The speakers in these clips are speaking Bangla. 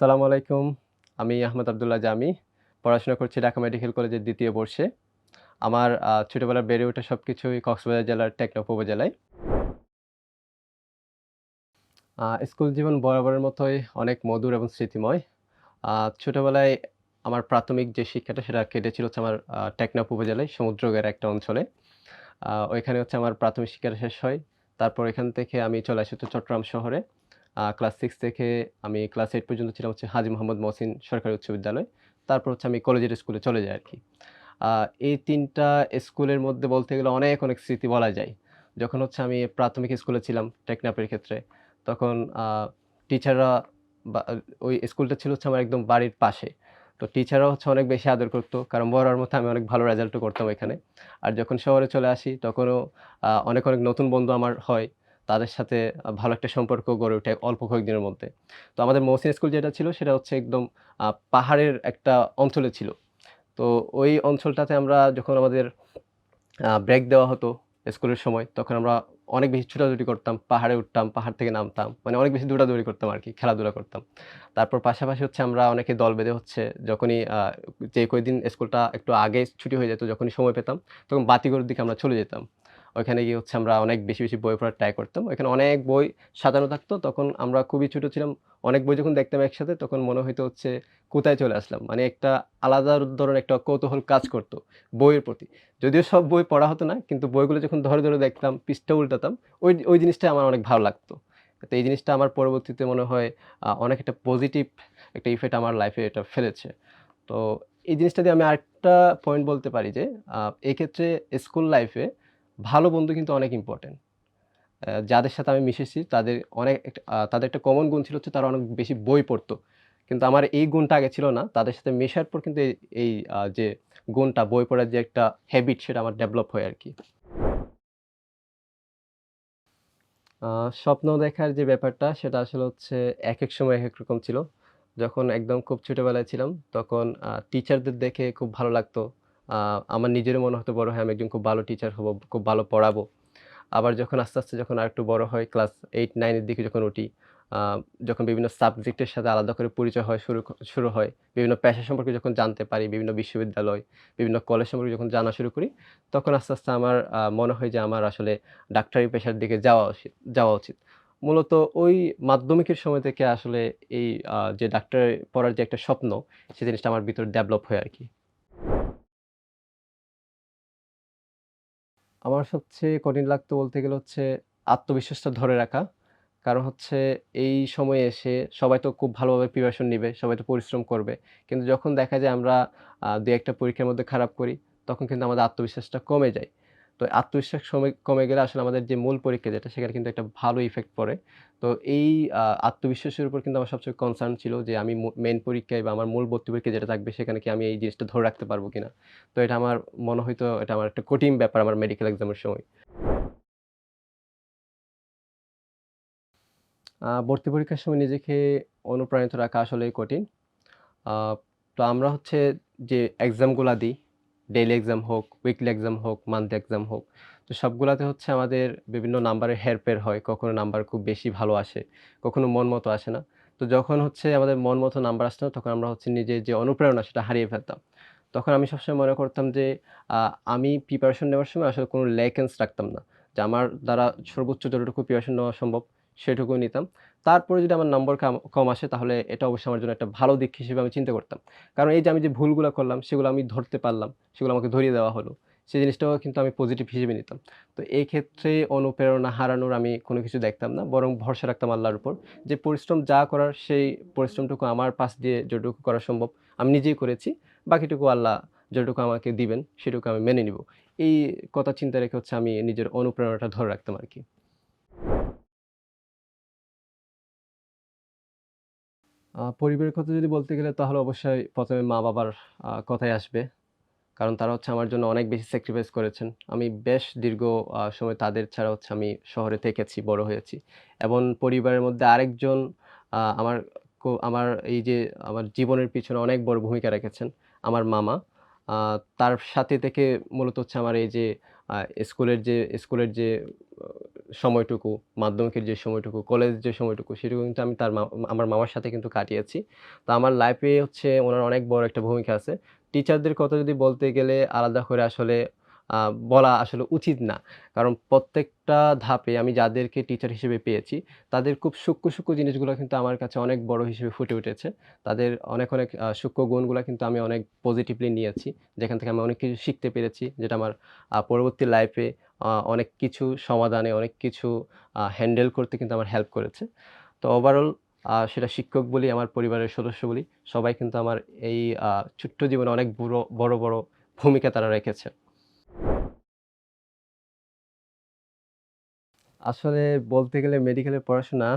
সালামু আলাইকুম। আমি আহমদ আবদুল্লাহ জামি। পড়াশোনা করছি ঢাকা মেডিকেল কলেজের দ্বিতীয় বর্ষে। আমার আ ছোটবেলার বেড়ে ওঠা সব কিছুই কক্সবাজার জেলার টেকনাফ উপজেলায়। স্কুল জীবন বরাবরের মতোই অনেক মধুর এবং স্মৃতিময়। ছোটোবেলায় আমার প্রাথমিক যে শিক্ষাটা সেটা কেটেছিল হচ্ছে আমার টেকনাফ উপজেলায়, সমুদ্রগড়ের একটা অঞ্চলে। ওইখানে হচ্ছে আমার প্রাথমিক শিক্ষাটা শেষ হয়। তারপর এখান থেকে আমি চলে আসি চট্টগ্রাম শহরে। ক্লাস সিক্স থেকে আমি ক্লাস এইট পর্যন্ত ছিলাম হচ্ছে হাজি মোহাম্মদ মহসিন সরকারি উচ্চ বিদ্যালয়। তারপর হচ্ছে আমি কলেজের স্কুলে চলে যাই আর কি এই তিনটা স্কুলের মধ্যে বলতে গেলে অনেক, অনেক স্মৃতি বলা যায়। যখন হচ্ছে আমি প্রাথমিক স্কুলে ছিলাম টেকনাফের ক্ষেত্রে, তখন টিচাররা ওই স্কুলটা ছিল হচ্ছে আমার একদম বাড়ির পাশে। তো টিচাররা হচ্ছে অনেক বেশি আদর করতো কারণ বড়ার মতো আমি অনেক ভালো রেজাল্টও করতাম এখানে। আর যখন শহরে চলে আসি তখনও অনেক, অনেক নতুন বন্ধু আমার হয়। তাদের সাথে ভালো একটা সম্পর্ক গড়ে ওঠে অল্প কয়েকদিনের মধ্যে। তো আমাদের মহসিন স্কুল যেটা ছিল সেটা হচ্ছে একদম পাহাড়ের একটা অঞ্চলে ছিল। তো ওই অঞ্চলটাতে আমরা যখন আমাদের ব্রেক দেওয়া হতো স্কুলের সময়, তখন আমরা অনেক বেশি ছুটাছুটি করতাম। পাহাড়ে উঠতাম, পাহাড় থেকে নামতাম। মানে অনেক বেশি দৌড়াদৌড়ি করতাম আর কি খেলাধুলা করতাম। তারপর পাশাপাশি হচ্ছে আমরা অনেকে দল বেঁধে হচ্ছে যখনই যে কয়দিন স্কুলটা একটু আগে ছুটি হয়ে যেত, যখনই সময় পেতাম, তখন বাতিঘরের দিকে আমরা চলে যেতাম। ওইখানে গিয়ে হচ্ছে আমরা অনেক বেশি, বেশি বই পড়ার ট্রাই করতাম। ওইখানে অনেক বই সাজানো থাকতো। তখন আমরা খুবই ছোটো ছিলাম। অনেক বই যখন দেখতাম একসাথে তখন মনে হইতো হচ্ছে কোথায় চলে আসলাম। মানে একটা আলাদা ধরনের একটা কৌতূহল কাজ করত বইয়ের প্রতি। যদিও সব বই পড়া হতো না কিন্তু বইগুলো যখন ধরে, ধরে দেখতাম, পৃষ্ঠা উল্টাতাম, ওই ওই জিনিসটাই আমার অনেক ভালো লাগতো। তো এই জিনিসটা আমার পরবর্তীতে মনে হয় অনেক একটা পজিটিভ একটা ইফেক্ট আমার লাইফে এটা ফেলেছে। তো এই জিনিসটা দিয়ে আমি আরেকটা পয়েন্ট বলতে পারি যে এক্ষেত্রে স্কুল লাইফে ভালো বন্ধু কিন্তু অনেক ইম্পোর্টেন্ট। যাদের সাথে আমি মিশেছি, তাদের অনেক তাদের একটা কমন গুণ ছিল হচ্ছে তারা অনেক বেশি বই পড়তো কিন্তু আমার এই গুণটা আগে ছিল না। তাদের সাথে মেশার পর কিন্তু এই যে গুণটা, বই পড়ার যে একটা হ্যাবিট সেটা আমার ডেভেলপ হয় আর কি স্বপ্ন দেখার যে ব্যাপারটা, সেটা আসলে হচ্ছে এক এক সময় এক এক রকম ছিল। যখন একদম খুব ছোটোবেলায় ছিলাম, তখন টিচারদের দেখে খুব ভালো লাগতো। আমার নিজেরও মনে হতো বড় হয়ে আমি একজন খুব ভালো টিচার হব, খুব ভালো পড়াবো। আবার যখন আস্তে, আস্তে যখন আরেকটু বড় হয় ক্লাস এইট নাইনের দিকে যখন উঠি, যখন বিভিন্ন সাবজেক্টের সাথে আলাদা করে পরিচয় হয় শুরু শুরু হয়, বিভিন্ন পেশা সম্পর্কে যখন জানতে পারি, বিভিন্ন বিশ্ববিদ্যালয়, বিভিন্ন কলেজ সম্পর্কে যখন জানা শুরু করি, তখন আস্তে, আস্তে আমার মনে হয় যে আমার আসলে ডাক্তারি পেশার দিকে যাওয়া উচিত যাওয়া উচিত। মূলত ওই মাধ্যমিকের সময় থেকে আসলে এই যে ডাক্তার পড়ার যে একটা স্বপ্ন, সে জিনিসটা আমার ভিতরে ডেভেলপ হয় আরকি। আমার সবচেয়ে কঠিন লাগতো বলতে গেলে হচ্ছে আত্মবিশ্বাসটা ধরে রাখা। কারণ হচ্ছে এই সময়ে এসে সবাই তো খুব ভালোভাবে প্রিপারেশন নেবে সবাই তো পরিশ্রম করবে। কিন্তু যখন দেখা যায় আমরা দু ২-১ পরীক্ষার মধ্যে খারাপ করি, তখন কিন্তু আমাদের আত্মবিশ্বাসটা কমে যায়। তো আত্মবিশ্বাস কমে গেলে আসলে আমাদের যে মূল পরীক্ষা যেটা সেখানে কিন্তু একটা ভালো ইফেক্ট পড়ে। তো এই আত্মবিশ্বাসের উপর কিন্তু আমার সবচেয়ে কনসার্ন ছিল যে আমি মেন পরীক্ষায় বা আমার মূল ভর্তি পরীক্ষা যেটা থাকবে সেখানে কি আমি এই জিনিসটা ধরে রাখতে পারব কিনা। তো এটা আমার মনে হইতো এটা আমার একটা কঠিন ব্যাপার আমার মেডিকেল এক্সামের সময়। ভর্তি পরীক্ষার সময় নিজেকে অনুপ্রাণিত রাখা আসলেই কঠিন। তো আমরা হচ্ছে যে এক্সামগুলা দিই, ডেইলি এক্সাম হোক, উইকলি এক্সাম হোক, মান্থলি এক্সাম হোক। তো সবগুলাতে হচ্ছে আমাদের বিভিন্ন নাম্বারের হেরফের হয়। কখনো নাম্বার খুব বেশি ভালো আসে, কখনো মন মতো আসে না। তো যখন হচ্ছে আমাদের মন মতো নাম্বার আসতো তখন আমরা হচ্ছে নিজের যে অনুপ্রেরণা সেটা হারিয়ে ফেলতাম। তখন আমি সবসময় মনে করতাম যে আমি প্রিপারেশন নেওয়ার সময় আসলে কোনো ল্যাকেন্স রাখতাম না। যে আমার দ্বারা সর্বোচ্চ যতটুকু প্রিপারেশন নেওয়া সম্ভব সেটুকুই নিতাম। তারপরে যদি আমার নম্বর কম আসে তাহলে এটা অবশ্যই আমার জন্য একটা ভালো দিক হিসেবে আমি চিন্তা করতাম। কারণ এই যে আমি যে ভুলগুলো করলাম সেগুলো আমি ধরতে পারলাম, সেগুলো আমাকে ধরিয়ে দেওয়া হলো। সেই জিনিসটাও কিন্তু আমি পজিটিভ হিসেবে নিতাম। তো এই ক্ষেত্রে অনুপ্রেরণা হারানোর আমি কোনো কিছু দেখতাম না। বরং ভরসা রাখতাম আল্লাহর উপর। যে পরিশ্রম যা করার সেই পরিশ্রমটুকু আমার পাশ দিয়ে যতটুকু করা সম্ভব আমি নিজেই করেছি। বাকিটুকু আল্লাহ যতটুকু আমাকে দিবেন সেটুকু আমি মেনে নিবো। এই কথা চিন্তা রেখে হচ্ছে আমি নিজের অনুপ্রেরণাটা ধরে রাখতাম আরকি। আ পরিবারের কথা যদি বলতে গেলে তাহলে অবশ্যই প্রথমে মা-বাবার আ কথাই আসবে। কারণ তারা হচ্ছে আমার জন্য অনেক বেশি স্যাক্রিফাইস করেছেন। আমি বেশ দীর্ঘ সময় তাদের ছাড়া হচ্ছে আমি শহরে থেকেছি, বড় হয়েছি। এবং পরিবারের মধ্যে আরেকজন আমার আমার এই যে আমার জীবনের পিছনে অনেক বড় ভূমিকা রেখেছেন, আমার মামা। তার সাথে থেকে মূলত হচ্ছে আমার এই যে স্কুলের যে স্কুলের যে সময়টুকু, মাধ্যমিকের যে সময়টুকু, কলেজ যে সময়টুকু সেটুকু কিন্তু আমি তার আমার মামার সাথে কিন্তু কাটিয়েছি। তো আমার লাইফে হচ্ছে ওনার অনেক বড় একটা ভূমিকা আছে। টিচারদের কথা যদি বলতে গেলে আলাদা করে আসলে বলা আসলে উচিত না। কারণ প্রত্যেকটা ধাপে আমি যাদেরকে টিচার হিসেবে পেয়েছি, তাদের খুব সূক্ষ্ম, সূক্ষ্ম জিনিসগুলো কিন্তু আমার কাছে অনেক বড় হিসেবে ফুটে উঠেছে। তাদের অনেক, অনেক সূক্ষ্ম গুণগুলো কিন্তু আমি অনেক পজিটিভলি নিয়েছি। যেখান থেকে আমি অনেক কিছু শিখতে পেরেছি। যেটা আমার পরবর্তী লাইফে অনেক কিছু সমাধানে, অনেক কিছু হ্যান্ডেল করতে কিন্তু আমার হেল্প করেছে। তো ওভারঅল সেটা শিক্ষক বলি, আমার পরিবারের সদস্য বলি, সবাই কিন্তু আমার এই ছোট্ট জীবনে অনেক বুড়ো বড়, বড় ভূমিকা তারা রেখেছে। আসলে বলতে গেলে মেডিকেলের পড়াশোনা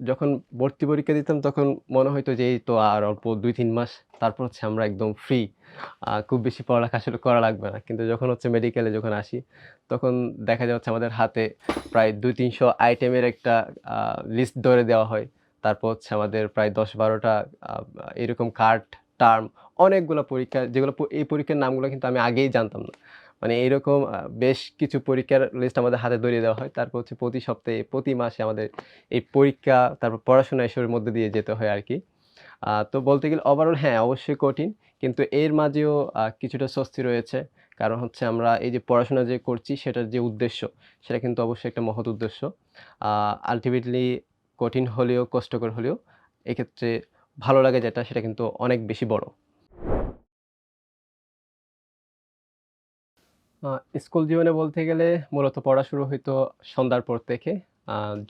যখন ভর্তি পরীক্ষা দিতাম তখন মনে হইতো যে এই তো আর অল্প ২-৩ মাস তারপর হচ্ছে আমরা একদম ফ্রি। খুব বেশি পড়ালেখা আসলে করা লাগবে না। কিন্তু যখন হচ্ছে মেডিকেলে যখন আসি তখন দেখা যাচ্ছে আমাদের হাতে প্রায় ২-৩০০ আইটেমের একটা লিস্ট ধরে দেওয়া হয়। তারপর হচ্ছে আমাদের প্রায় দশ বারোটা এরকম কার্ড, টার্ম অনেকগুলো পরীক্ষা যেগুলো এই পরীক্ষার নামগুলো কিন্তু আমি আগেই জানতাম না। মানে এরকম বেশ কিছু পরীক্ষার লিস্ট আমাদের হাতে ধরিয়ে দেওয়া হয়। তারপর হচ্ছে প্রতি সপ্তাহে, প্রতি মাসে আমাদের এই পরীক্ষা, তারপর পড়াশোনা এসবের মধ্যে দিয়ে যেতে হয় আর কি তো বলতে গেলে ওভারঅল হ্যাঁ, অবশ্যই কঠিন। কিন্তু এর মাঝেও কিছুটা স্বস্তি রয়েছে। কারণ হচ্ছে আমরা এই যে পড়াশোনা যে করছি সেটার যে উদ্দেশ্য, সেটা কিন্তু অবশ্যই একটা মহৎ উদ্দেশ্য। আল্টিমেটলি কঠিন হলেও, কষ্টকর হলেও এক্ষেত্রে ভালো লাগে যেটা সেটা কিন্তু অনেক বেশি বড়। স্কুল জীবনে বলতে গেলে মূলত পড়া শুরু হইতো সন্ধ্যার পর থেকে।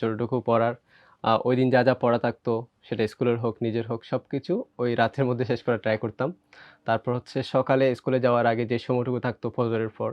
যতটুকু পড়ার ওই দিন যা, যা পড়া থাকতো সেটা স্কুলের হোক, নিজের হোক সব কিছু ওই রাতের মধ্যে শেষ করার ট্রাই করতাম। তারপর হচ্ছে সকালে স্কুলে যাওয়ার আগে যে সময়টুকু থাকতো ফজরের পর,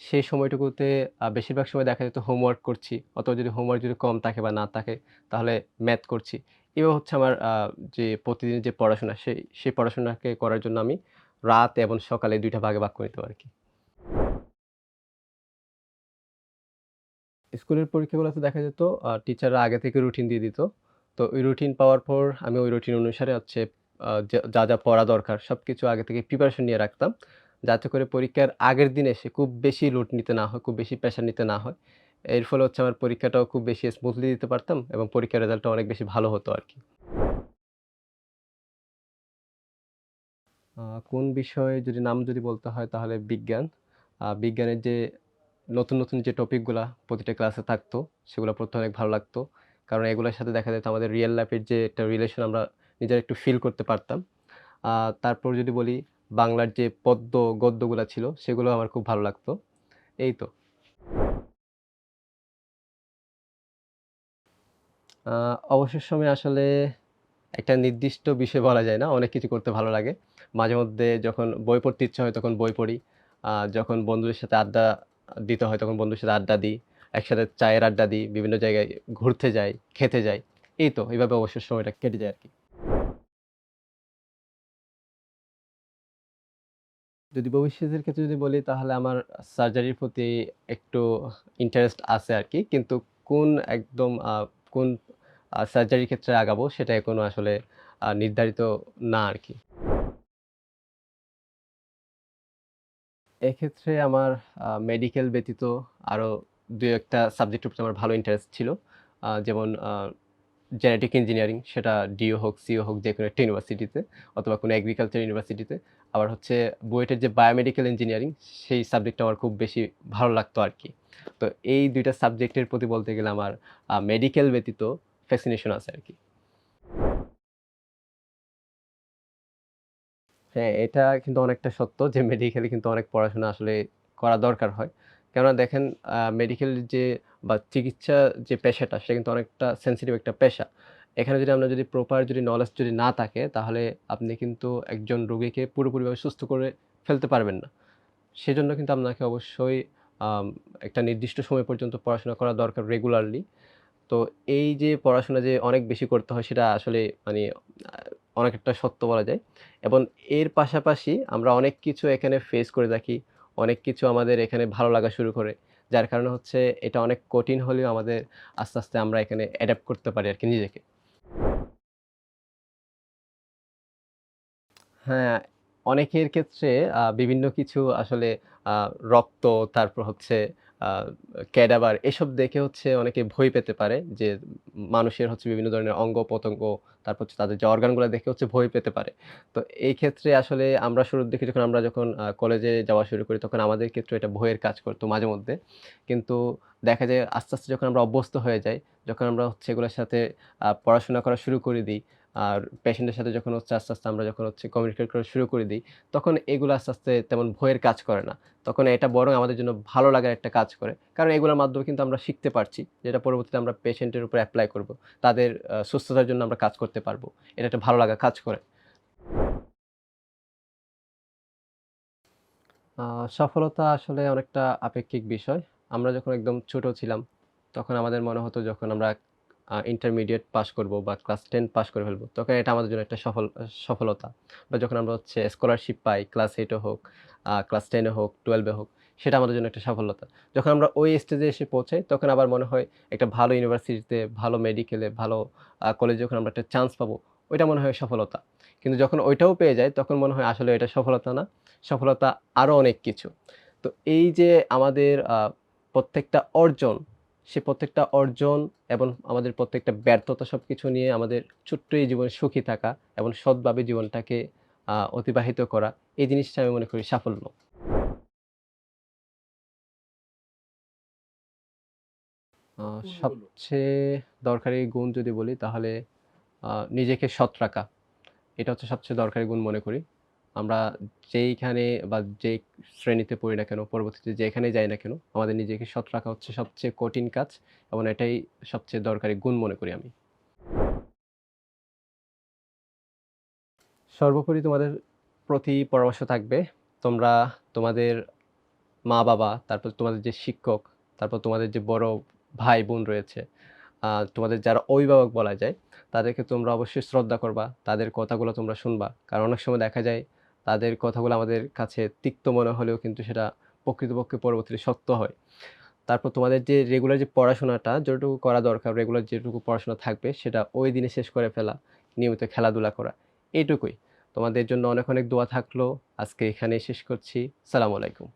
সেই সময়টুকুতে বেশিরভাগ সময় দেখা যেত হোমওয়ার্ক করছি। অথবা যদি হোমওয়ার্ক যদি কম থাকে বা না থাকে তাহলে ম্যাথ করছি। এভাবে হচ্ছে আমার যে প্রতিদিনের যে পড়াশোনা সেই, সেই পড়াশোনাকে করার জন্য আমি রাত এবং সকালে দুইটা ভাগে ভাগ করে নিতাম আরকি। স্কুলের পরীক্ষাগুলোতে দেখা যেত টিচাররা আগে থেকে রুটিন দিয়ে দিত। তো ওই রুটিন পাওয়ার পর আমি ওই রুটিন অনুসারে হচ্ছে যা যা, পড়া দরকার সব কিছু আগে থেকে প্রিপারেশন নিয়ে রাখতাম। যাতে করে পরীক্ষার আগের দিন এসে খুব বেশি লোড নিতে না হয়, খুব বেশি প্রেশার নিতে না হয়। এর ফলে হচ্ছে আমার পরীক্ষাটাও খুব বেশি স্মুথলি দিতে পারতাম এবং পরীক্ষার রেজাল্টটা অনেক বেশি ভালো হতো আর কি কোন বিষয়ে যদি নাম যদি বলতে হয় তাহলে বিজ্ঞান। বিজ্ঞানের যে নতুন, নতুন যে টপিকগুলা প্রতিটা ক্লাসে থাকতো সেগুলো পড়তে অনেক ভালো লাগতো। কারণ এগুলোর সাথে দেখা যেত আমাদের রিয়েল লাইফের যে একটা রিলেশন আমরা নিজেরা একটু ফিল করতে পারতাম। তারপর যদি বলি বাংলার যে পদ্য, গদ্যগুলো ছিল সেগুলো আমার খুব ভালো লাগতো। এই তো। অবসর সময় আসলে একটা নির্দিষ্ট বিষয় বলা যায় না। অনেক কিছু করতে ভালো লাগে। মাঝে মধ্যে যখন বই পড়তে ইচ্ছা হয় তখন বই পড়ি। যখন বন্ধুদের সাথে আড্ডা দিতে হয় তখন বন্ধুর সাথে আড্ডা দিই। একসাথে চায়ের আড্ডা দিই। বিভিন্ন জায়গায় ঘুরতে যাই, খেতে যাই। এই তো এভাবে অবসর সময়টা কেটে যায় আর কি যদি ভবিষ্যতের ক্ষেত্রে যদি বলি তাহলে আমার সার্জারির প্রতি একটু ইন্টারেস্ট আছে আর কি কিন্তু কোন একদম কোন সার্জারির ক্ষেত্রে আগাবো সেটা এখনও আসলে নির্ধারিত না আরকি। এক্ষেত্রে আমার মেডিকেল ব্যতীত আরও ২-১ টা সাবজেক্টের প্রতি আমার ভালো ইন্টারেস্ট ছিল। যেমন জেনেটিক ইঞ্জিনিয়ারিং সেটা ডিও হোক, সিও হোক যে কোনো একটা ইউনিভার্সিটিতে অথবা কোনো এগ্রিকালচার ইউনিভার্সিটিতে। আবার হচ্ছে বুয়েটের যে বায়োমেডিক্যাল ইঞ্জিনিয়ারিং সেই সাবজেক্টটা আমার খুব বেশি ভালো লাগতো আর কি তো এই দুইটা সাবজেক্টের প্রতি বলতে গেলে আমার মেডিকেল ব্যতীত ফ্যাসিনেশন আছে আরকি। হ্যাঁ, এটা কিন্তু অনেকটা সত্য যে মেডিকেলে কিন্তু অনেক পড়াশোনা আসলে করা দরকার হয়। কেননা দেখেন মেডিকেল যে বা চিকিৎসা যে পেশাটা সেটা কিন্তু অনেকটা সেনসিটিভ একটা পেশা। এখানে যদি আমরা যদি প্রপার যদি নলেজ যদি না থাকে তাহলে আপনি কিন্তু একজন রোগীকে পুরোপুরিভাবে সুস্থ করে ফেলতে পারবেন না। সেজন্য কিন্তু আপনাকে অবশ্যই একটা নির্দিষ্ট সময় পর্যন্ত পড়াশোনা করা দরকার রেগুলারলি। তো এই যে পড়াশোনা যে অনেক বেশি করতে হয় সেটা আসলে মানে অনেকটা সত্য বলা যায়। এবং এর পাশাপাশি আমরা অনেক কিছু এখানে ফেস করে থাকি। অনেক কিছু আমাদের এখানে ভালো লাগা শুরু করে। যার কারণে হচ্ছে এটা অনেক কঠিন হলেও আমাদের আস্তে, আস্তে আমরা এখানে অ্যাডাপ্ট করতে পারি আর কি নিজেকে। হ্যাঁ, অনেকের ক্ষেত্রে বিভিন্ন কিছু আসলে রক্ত, তারপর হচ্ছে আ ক্যাডাভার এসব দেখে হচ্ছে অনেকে ভয় পেতে পারে যে মানুষের হচ্ছে বিভিন্ন ধরনের অঙ্গ-প্রত্যঙ্গ, তারপর হচ্ছে তাদের যে অর্গানগুলা দেখে হচ্ছে ভয় পেতে পারে। তো এই ক্ষেত্রে আসলে আমরা শুরুর দিকে যখন আমরা যখন কলেজে যাওয়া শুরু করি তখন আমাদের ক্ষেত্রেও এটা ভয়ের কাজ করতো মাঝে মধ্যে কিন্তু দেখা যায় আস্তে, আস্তে যখন আমরা অভ্যস্ত হয়ে যাই, যখন আমরা হচ্ছে এগুলোর সাথে পড়াশোনা করা শুরু করে দিই, আর পেশেন্টের সাথে যখন হচ্ছে আস্তে, আস্তে আমরা যখন হচ্ছে কমিউনিকেট করা শুরু করে দিই, তখন এগুলো আস্তে, আস্তে তেমন ভয়ের কাজ করে না। তখন এটা বরং আমাদের জন্য ভালো লাগার একটা কাজ করে। কারণ এগুলোর মাধ্যমে কিন্তু আমরা শিখতে পারছি, যেটা পরবর্তীতে আমরা পেশেন্টের উপর অ্যাপ্লাই করব। তাদের সুস্থতার জন্য আমরা কাজ করতে পারব এটা একটা ভালো লাগা কাজ করে। সফলতা আসলে অনেকটা আপেক্ষিক বিষয়। আমরা যখন একদম ছোট ছিলাম, তখন আমাদের মনে হতো যখন আমরা ইন্টারমিডিয়েট পাস করব বা ক্লাস টেন পাস করে ফেলব তখন এটা আমাদের জন্য একটা সফল সফলতা। বা যখন আমরা হচ্ছে স্কলারশিপ পাই ক্লাস 8 এ হোক, ক্লাস টেনে হোক, টুয়েলভে হোক, সেটা আমাদের জন্য একটা সফলতা। যখন আমরা ওই স্টেজে এসে পৌঁছাই, তখন আবার মনে হয় একটা ভালো ইউনিভার্সিটিতে, ভালো মেডিকেলে, ভালো কলেজে যখন আমরা একটা চান্স পাবো, ওইটা মনে হয় সফলতা। কিন্তু যখন ওইটাও পেয়ে যাই, তখন মনে হয় আসলে এটা সফলতা না। সফলতা আরও অনেক কিছু। তো এই যে আমাদের প্রত্যেকটা অর্জন, সে প্রত্যেকটা অর্জন এবং আমাদের প্রত্যেকটা ব্যর্থতা সব কিছু নিয়ে আমাদের ছোট্ট এই জীবনে সুখী থাকা এবং সৎভাবে জীবনটাকে অতিবাহিত করা, এই জিনিসটা আমি মনে করি সাফল্য। সবচেয়ে দরকারি গুণ যদি বলি তাহলে নিজেকে সৎ রাখা। এটা হচ্ছে সবচেয়ে দরকারি গুণ মনে করি। আমরা যেইখানে বা যেই শ্রেণীতে পড়ি না কেন, পরবর্তীতে যেখানেই যাই না কেন, আমাদের নিজেকে সৎ রাখা হচ্ছে সবচেয়ে কঠিন কাজ এবং এটাই সবচেয়ে দরকারি গুণ মনে করি আমি। সর্বোপরি তোমাদের প্রতি পরামর্শ থাকবে, তোমরা তোমাদের মা-বাবা, তারপর তোমাদের যে শিক্ষক, তারপর তোমাদের যে বড় ভাই-বোন রয়েছে, আ তোমাদের যারা অভিভাবক বলা যায়, তাদেরকে তোমরা অবশ্যই শ্রদ্ধা করবা। তাদের কথাগুলো তোমরা শুনবা। কারণ অনেক সময় দেখা যায় তাদের কথাগুলো আমাদের কাছে তিক্ত মনে হলেও কিন্তু সেটা প্রকৃতপক্ষে পরবর্তীতে সত্য হয়। তারপর তোমাদের যে রেগুলার যে পড়াশোনাটা যতটুকু করা দরকার, রেগুলার যেটুকু পড়াশোনা থাকবে সেটা ওই দিনে শেষ করে ফেলা, নিয়মিত খেলাধুলা করা, এইটুকুই। তোমাদের জন্য অনেক, অনেক দোয়া থাকল। আজকে এখানেই শেষ করছি। সালাম আলাইকুম।